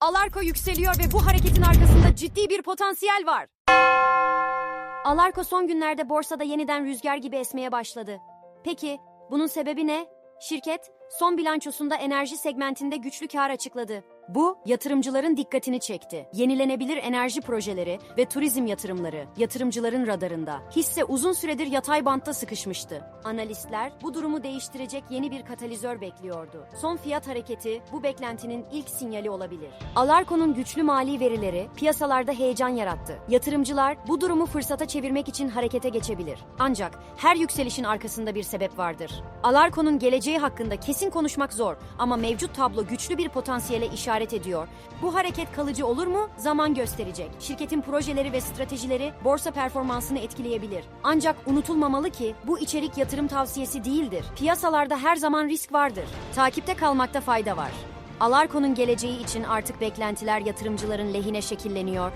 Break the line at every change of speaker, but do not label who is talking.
Alarko yükseliyor ve bu hareketin arkasında ciddi bir potansiyel var. Alarko son günlerde borsada yeniden rüzgar gibi esmeye başladı. Peki bunun sebebi ne? Şirket son bilançosunda enerji segmentinde güçlü kar açıkladı. Bu yatırımcıların dikkatini çekti. Yenilenebilir enerji projeleri ve turizm yatırımları yatırımcıların radarında. Hisse uzun süredir yatay bantta sıkışmıştı. Analistler bu durumu değiştirecek yeni bir katalizör bekliyordu. Son fiyat hareketi bu beklentinin ilk sinyali olabilir. Alarko'nun güçlü mali verileri piyasalarda heyecan yarattı. Yatırımcılar bu durumu fırsata çevirmek için harekete geçebilir. Ancak her yükselişin arkasında bir sebep vardır. Alarko'nun geleceği hakkında kesin konuşmak zor ama mevcut tablo güçlü bir potansiyele işaret ediyor. Bu hareket kalıcı olur mu? Zaman gösterecek. Şirketin projeleri ve stratejileri borsa performansını etkileyebilir. Ancak unutulmamalı ki bu içerik yatırım tavsiyesi değildir. Piyasalarda her zaman risk vardır. Takipte kalmakta fayda var. Alarko'nun geleceği için artık beklentiler yatırımcıların lehine şekilleniyor